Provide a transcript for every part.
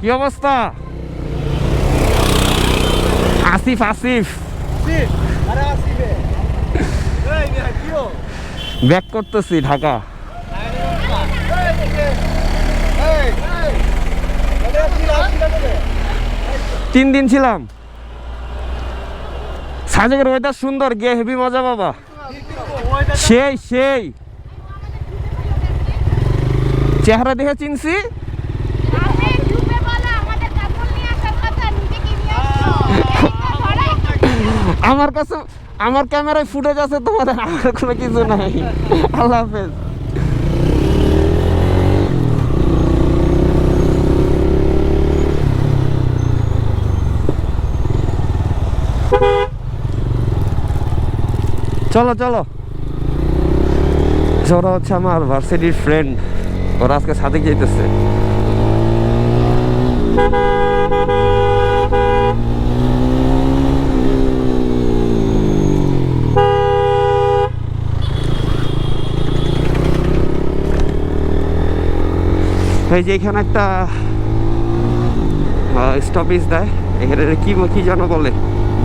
কি অবস্থা? আসিফ আসিফ। ব্যাক করতেছি ঢাকা। তিন দিন ছিলাম। সাজেকের ওয়েদার সুন্দর গিয়ে হেভি মজা বাবা। সেই সেই। চেহারা দেখে চিনছি? আমার কাছে, আমার ক্যামেরায় ফুটেজ আছে তোমাদের আমার কোনো কিছু নাই। আল্লাহ হাফেজ। চলো চলো। ওরা হচ্ছে আমার ভার্সিটির ফ্রেন্ড ওরা আজকে সাথে যেতেছে এই যে এখানে একটা স্টপেজ দেয়, এখানে কি কি যেন বলে,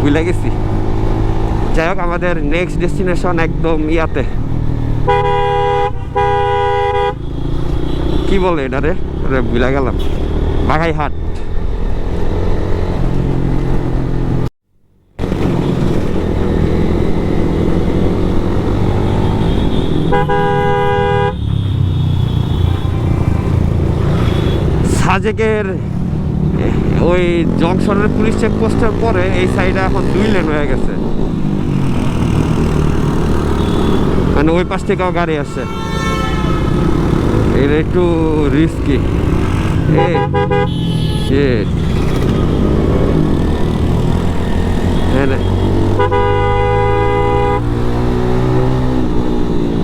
ভুলে গেছি। যাই হোক, আমাদের নেক্সট ডেস্টিনেশন একদম ইয়াতে। কি বলে এটা রে? ভুলে গেলাম। বাঘাইহাট। সাজেকের ওই জংশনের পুলিশ চেকপোস্টের পরে এই সাইডে এখন দুই লেন হয়ে গেছে। মানে ওই পাশ থেকেও গাড়ি আছে এটা একটু রিস্কি এ shit. হ্যাঁ রে।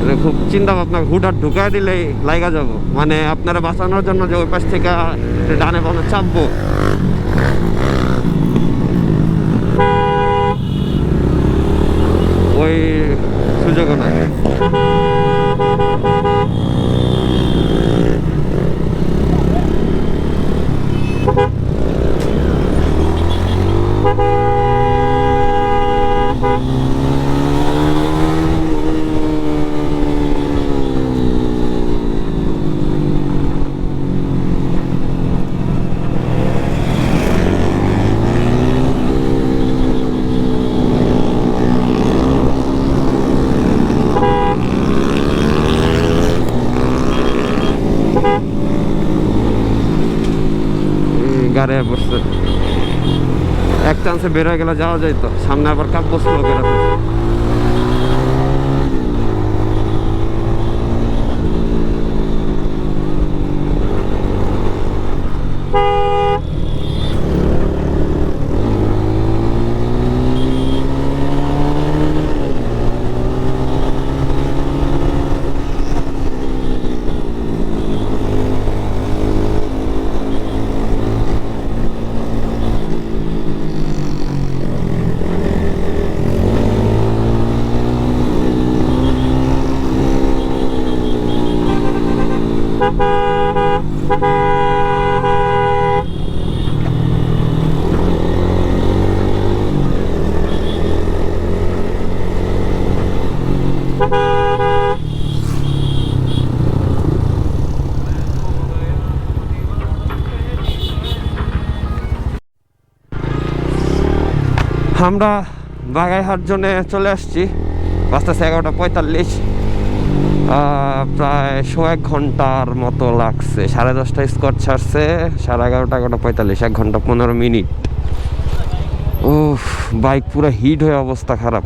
এটা খুব চিন্তা ভাবনা, হুটহাট ঢুকাই দিলেই লাইগা যাব। মানে আপনারা বাঁচানোর জন্য যে ওই পাশ থেকে ডানে বামে চাপবো ওই সুযোগও নাই গাড়ি পড়ছে। এক চান্সে বের হয়ে গেলে যাওয়া যায় তো সামনে আবার কাপ বসল লোকেরা আমরা বাগাইহাট জোনে চলে আসছি। বাসটা এগারোটা পঁয়তাল্লিশ। প্রায় শো এক ঘণ্টার মতো লাগছে। সাড়ে দশটা স্কট ছাড়ছে সাড়ে এগারোটা এগারোটা পঁয়তাল্লিশ এক ঘণ্টা পনেরো মিনিট। ও বাইক পুরো হিট হয়ে অবস্থা খারাপ।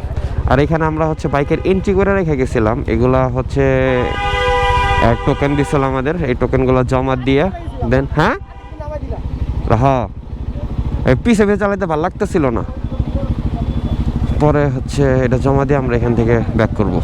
আর এখানে আমরা হচ্ছে বাইকের এন্ট্রি করে রেখে গেছিলাম। এগুলা হচ্ছে এক টোকেন দিছিল আমাদের। এই টোকেনগুলো জমা দিয়ে দেন হ্যাঁ? হ্যাঁ। পিছে পিছে চালাইতে ভালো লাগতেছিল না। পরে হচ্ছে এটা জমা দিয়ে আমরা এখান থেকে ব্যাক করব।